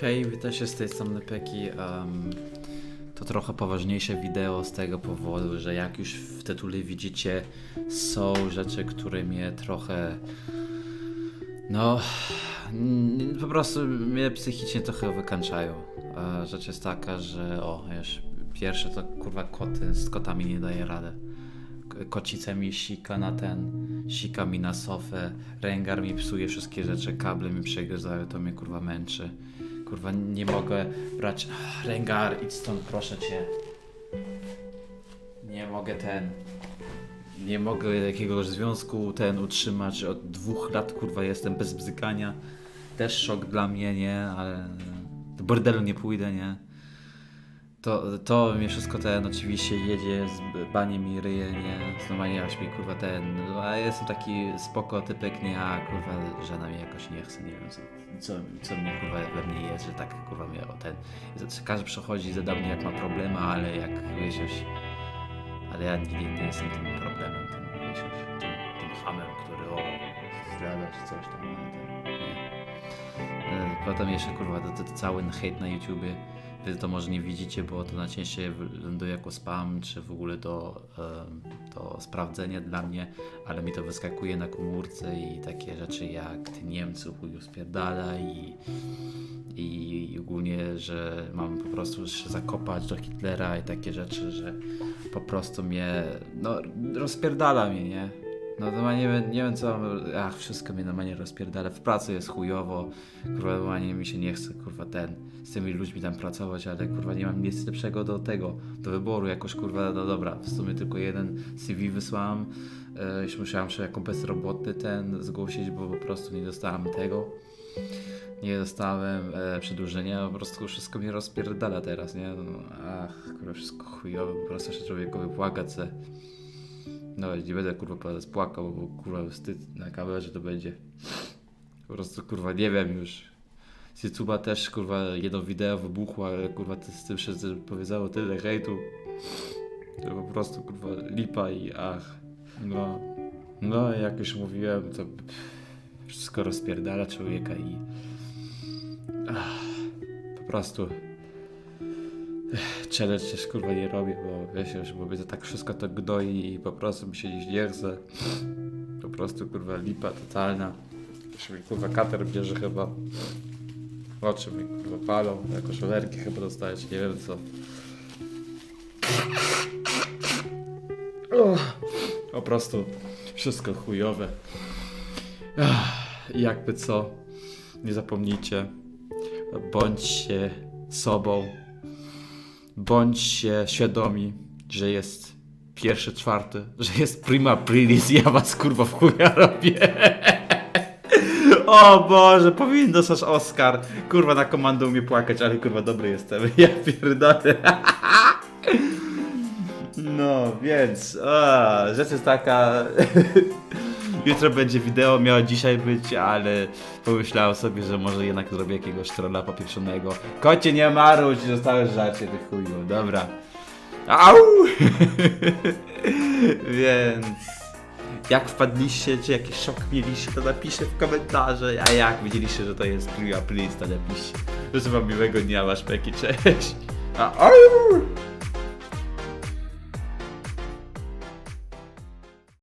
Hej, witajcie z tej strony Peki. Um, to trochę poważniejsze wideo z tego powodu, że jak już w tytule widzicie, są rzeczy, które mnie trochę. No. Po prostu mnie psychicznie trochę wykańczają. Rzecz jest taka, że o, już pierwsze to kurwa koty, z kotami nie daje radę. K- Kocica mi sika na ten, sika mi na sofę, ręgar mi psuje wszystkie rzeczy, kable mi przegryzają, to mnie kurwa męczy. Kurwa, nie mogę brać. Ach, Rengar, idź stąd, proszę cię. Nie mogę ten. Nie mogę jakiegoś związku ten utrzymać. Od dwóch lat kurwa jestem bez bzykania. Też szok dla mnie, nie? Ale do bordelu nie pójdę, nie? To, to mnie wszystko ten oczywiście jedzie z baniem i ryje, nie? Znowu aż mi kurwa ten. No, a jestem taki spoko typek, nie? A kurwa żona mnie jakoś nie chce, nie wiem co, co, co mnie kurwa we mnie jest, że tak kurwa mnie o ten. Każdy przychodzi zada mnie jak ma problemy, ale jak wiesz. Ale ja nie, nie jestem tym problemem, tym wiesz tym, tym hamem, który o zdrada czy coś tam. no, ten, nie. Potem jeszcze kurwa to, to cały hejt na YouTubie. Wy to może nie widzicie, bo to najczęściej ląduje jako spam, czy w ogóle do, em, do sprawdzenia dla mnie, ale mi to wyskakuje na komórce i takie rzeczy jak ty Niemcu chuju spierdala i, i, i ogólnie, że mam po prostu się zakopać do Hitlera i takie rzeczy, że po prostu mnie, no rozpierdala mnie, nie? No to nie wiem, nie wiem co ach, wszystko mnie normalnie rozpierdala, w pracy jest chujowo, kurwa normalnie mi się nie chce, kurwa ten, z tymi ludźmi tam pracować, ale kurwa nie mam nic lepszego do tego, do wyboru, jakoś kurwa, no dobra, w sumie tylko jeden CV wysłałem, e, już musiałem się jako bezrobotny ten zgłosić, bo po prostu nie dostałem tego, nie dostałem e, przedłużenia, po prostu wszystko mnie rozpierdala teraz, nie, no, ach, kurwa, wszystko chujowe, po prostu się człowiekowi płakać se. No nie będę kurwa teraz płakał, bo kurwa wstyd na kamerze to będzie. Po prostu kurwa nie wiem już. Z YouTube'a też kurwa jedno wideo wybuchło, ale kurwa z tym się powiedziało tyle hejtu. To po prostu kurwa lipa i ach. No. No jak już mówiłem to wszystko rozpierdala człowieka i ach, po prostu challenge też kurwa nie robię, bo wiesz już, bo to tak wszystko to gnoi i po prostu mi się dziś nie. Po prostu kurwa lipa totalna. Już mi kurwa kater bierze chyba. Oczy mi kurwa palą, jako szolerki chyba dostałeś, nie wiem co. Po prostu wszystko chujowe. Jakby co, nie zapomnijcie, bądźcie sobą, bądźcie świadomi, że jest pierwszy, czwarty, że jest prima aprilis i ja was kurwa w chuja robię. O Boże, powinien dostać Oscar. Kurwa na komandę umie płakać, ale kurwa dobry jestem. Ja pierdolę. No, więc a, rzecz jest taka. Jutro będzie wideo, miało dzisiaj być, ale pomyślałem sobie, że może jednak zrobię jakiegoś trolla popieprzonego. Kocie nie maruć, zostałeś żarcie tych chuju, dobra. Au! Więc jak wpadliście, czy jakiś szok mieliście, to napiszcie w komentarze, a jak widzieliście, że to jest Priya Please, to napiszcie. Życzę wam miłego dnia, wasz Peki, cześć. A, au!